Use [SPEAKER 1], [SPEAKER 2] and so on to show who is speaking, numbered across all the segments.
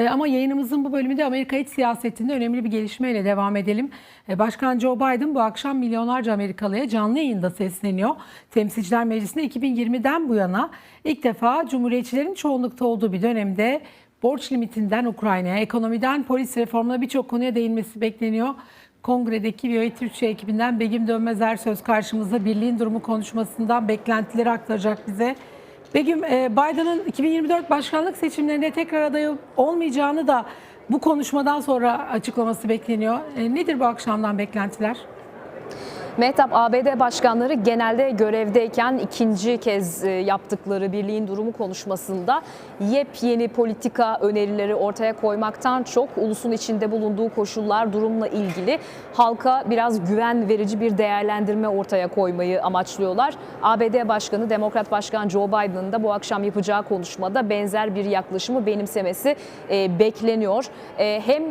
[SPEAKER 1] E, ama yayınımızın bu bölümünde Amerika iç siyasetinde önemli bir gelişmeyle devam edelim. E, Başkan Joe Biden bu akşam milyonlarca Amerikalıya canlı yayında sesleniyor. Temsilciler Meclisi'nde 2020'den bu yana ilk defa Cumhuriyetçilerin çoğunlukta olduğu bir dönemde borç limitinden Ukrayna'ya, ekonomiden polis reformuna birçok konuya değinmesi bekleniyor. Kongredeki VOA Türkçe ekibinden Begüm Dönmezer söz karşımızda birliğin durumu konuşmasından beklentileri aktaracak bize. Begüm, e, Biden'ın 2024 başkanlık seçimlerinde tekrar aday olmayacağını da bu konuşmadan sonra açıklaması bekleniyor. E, Nedir bu akşamdan beklentiler?
[SPEAKER 2] Mehtap ABD başkanları genelde görevdeyken ikinci kez e, yaptıkları birliğin durumu konuşmasında yepyeni politika önerileri ortaya koymaktan çok ulusun içinde bulunduğu koşullar durumla ilgili halka biraz güven verici bir değerlendirme ortaya koymayı amaçlıyorlar. ABD Başkanı Demokrat Başkan Joe Biden'ın da bu akşam yapacağı konuşmada benzer bir yaklaşımı benimsemesi e, bekleniyor. E, hem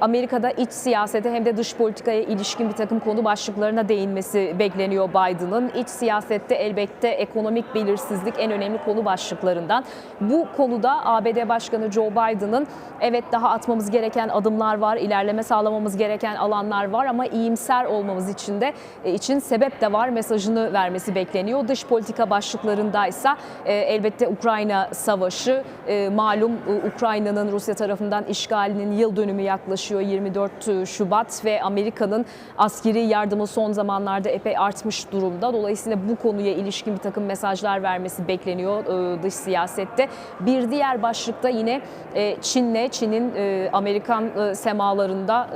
[SPEAKER 2] Amerika'da iç siyasete hem de dış politikaya ilişkin bir takım konu başlıklarına değinmesi bekleniyor Biden'ın. İç siyasette elbette ekonomik belirsizlik en önemli konu başlıklarından. Bu konuda ABD Başkanı Joe Biden'ın evet daha atmamız gereken adımlar var, ilerleme sağlamamız gereken alanlar var ama iyimser olmamız için de e, için sebep de var mesajını vermesi bekleniyor. Dış politika başlıklarındaysa e, elbette Ukrayna savaşı e, malum Ukrayna'nın Rusya tarafından işgalinin yıl dönümü yaklaşıyor 24 Şubat ve Amerika'nın askeri yardımı son zamanlarda epey artmış durumda. Dolayısıyla bu konuya ilişkin bir takım mesajlar vermesi bekleniyor e, dış siyasette. Bir diğer başlıkta yine e, Çin'le, Çin'in e, Amerikan semalarında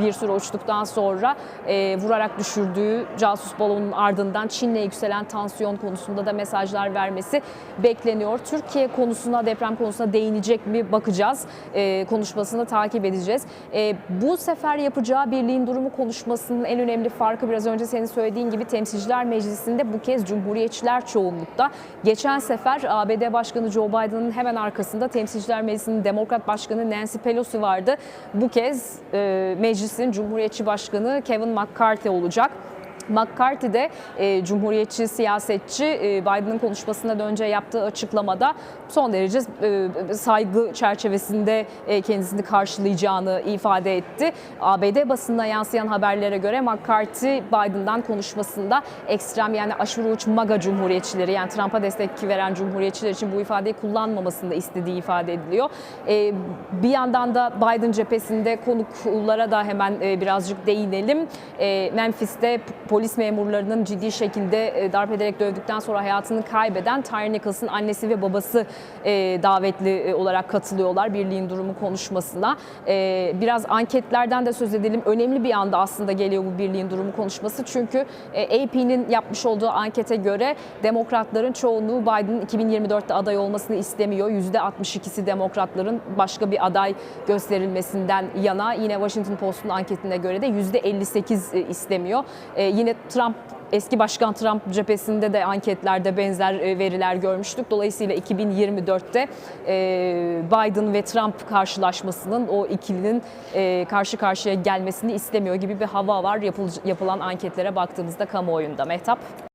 [SPEAKER 2] bir süre uçtuktan sonra vurarak düşürdüğü casus balonun ardından Çin'le yükselen tansiyon konusunda da mesajlar vermesi bekleniyor. Türkiye konusuna, deprem konusuna değinecek mi bakacağız. Konuşmasını takip edeceğiz. Bu sefer yapacağı birliğin durumu konuşmasının en önemli farkı biraz önce senin söylediğin gibi Temsilciler Meclisi'nde bu kez Cumhuriyetçiler çoğunlukta. Geçen sefer ABD Başkanı Joe Biden'ın hemen arkasında Temsilciler Meclisi'nin Demokrat Başkanı Nancy Pelosi vardı. Bu kez e, meclisin Cumhuriyetçi Başkanı Kevin McCarthy olacak. McCarthy de e, Cumhuriyetçi siyasetçi e, Biden'ın konuşmasından önce yaptığı açıklamada son derece e, saygı çerçevesinde e, kendisini karşılayacağını ifade etti. ABD basında yansıyan haberlere göre McCarthy Biden'dan konuşmasında ekstrem yani aşırı uç MAGA cumhuriyetçileri yani Trump'a destek veren cumhuriyetçiler için bu ifadeyi kullanmamasını istediği ifade ediliyor. E, bir yandan da Biden cephesinde konuklara da hemen e, birazcık değinelim. E, Memphis'te polis memurlarının ciddi şekilde e, darp ederek dövdükten sonra hayatını kaybeden Tyre Nichols'ın annesi ve babası e, davetli e, olarak katılıyorlar birliğin durumu konuşmasına. Biraz anketlerden de söz edelim. Önemli bir anda aslında geliyor bu birliğin durumu konuşması. Çünkü AP'nin yapmış olduğu ankete göre demokratların çoğunluğu Biden'ın 2024'te aday olmasını istemiyor. %62'si demokratların başka bir aday gösterilmesinden yana. Yine Washington Post'un anketine göre de %58 istemiyor. E, yine Trump Eski Başkan Trump cephesinde de anketlerde benzer e, veriler görmüştük. Dolayısıyla 2024'te e, Biden ve Trump karşılaşmasının o ikilinin e, karşı karşıya gelmesini istemiyor gibi bir hava var yapılan anketlere baktığımızda kamuoyunda. Mehtap?